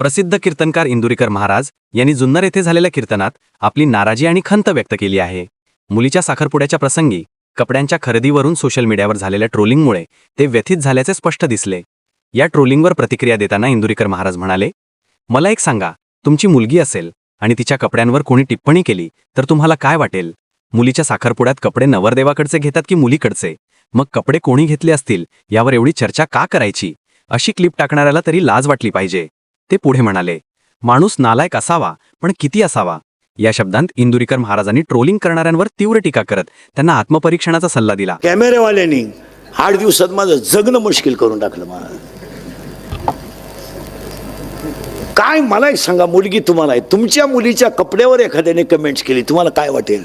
प्रसिद्ध कीर्तनकार इंदुरीकर महाराज यांनी जुन्नर येथे झालेल्या कीर्तनात आपली नाराजी आणि खंत व्यक्त केली आहे. मुलीच्या साखरपुड्याच्या प्रसंगी कपड्यांच्या खरेदीवरून सोशल मीडियावर झालेल्या ट्रोलिंगमुळे ते व्यथित झाल्याचे स्पष्ट दिसले. या ट्रोलिंगवर प्रतिक्रिया देताना इंदुरीकर महाराज म्हणाले मला एक सांगा तुमची मुलगी असेल आणि तिच्या कपड्यांवर कोणी टिप्पणी केली तर तुम्हाला काय वाटेल? मुलीच्या साखरपुड्यात कपडे नवरदेवाकडचे घेतात की मुलीकडचे? मग कपडे कोणी घेतले असतील? यावर एवढी चर्चा का करायची? अशी क्लिप टाकणाऱ्याला तरी लाज वाटली पाहिजे. ते पुढे म्हणाले माणूस नालायक असावा पण किती असावा? या शब्दांत इंदुरीकर महाराजांनी ट्रोलिंग करणाऱ्यांवर तीव्र टीका करत त्यांना आत्मपरीक्षणाचा सल्ला दिला. कॅमेरेवाल्यांनी आठ दिवसात माझं जगणं मुश्किल करून टाकलं मला. काय मला एक सांगा मुलगी तुम्हाला आहे. तुमच्या मुलीच्या कपड्यावर एखाद्याने कमेंट्स केली तुम्हाला काय वाटेल?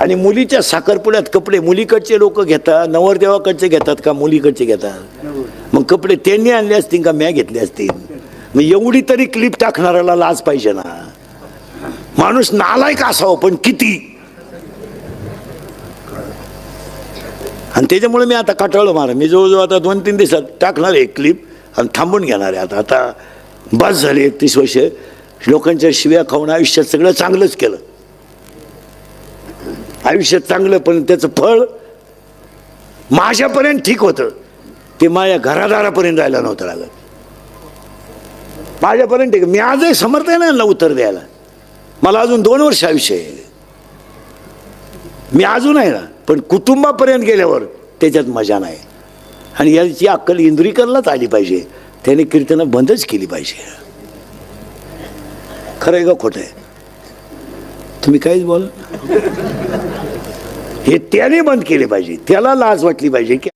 आणि मुलीच्या साखरपुड्यात कपडे मुलीकडचे लोक घेतात नवरदेवाकडचे घेतात का मुलीकडचे घेतात? मग कपडे त्यांनी आणले असतील का म्या घेतले असतील? मग एवढी तरी क्लिप टाकणाऱ्याला लाज पाहिजे ना. माणूस नालायक असावं पण किती? आणि त्याच्यामुळे मी आता कटाळलो मारा मी जवळजवळ आता दोन तीन दिवसात टाकणार आहे क्लिप आणि थांबून घेणार आहे आता. आता बस झाली एकतीस वर्ष. लोकांच्या शिव्या खाऊन आयुष्यात सगळं चांगलंच केलं. आयुष्यात चांगलं पण त्याचं फळ माझ्यापर्यंत ठीक होतं. ते माझ्या घरादारापर्यंत जायला नव्हतं लागत. माझ्यापर्यंत ठीक मी आजही समर्थ आहे ना उत्तर द्यायला. मला अजून दोन वर्ष आयुष्य आहे. मी अजून आहे ना पण कुटुंबापर्यंत गेल्यावर त्याच्यात मजा नाही. आणि याची अक्कल इंद्रिकरलाच आली पाहिजे. त्याने कीर्तनं बंदच केली पाहिजे. खरं आहे का खोटं आहे? तुम्ही काहीच बोल. हे त्याने बंद केले पाहिजे. त्याला लाज वाटली पाहिजे की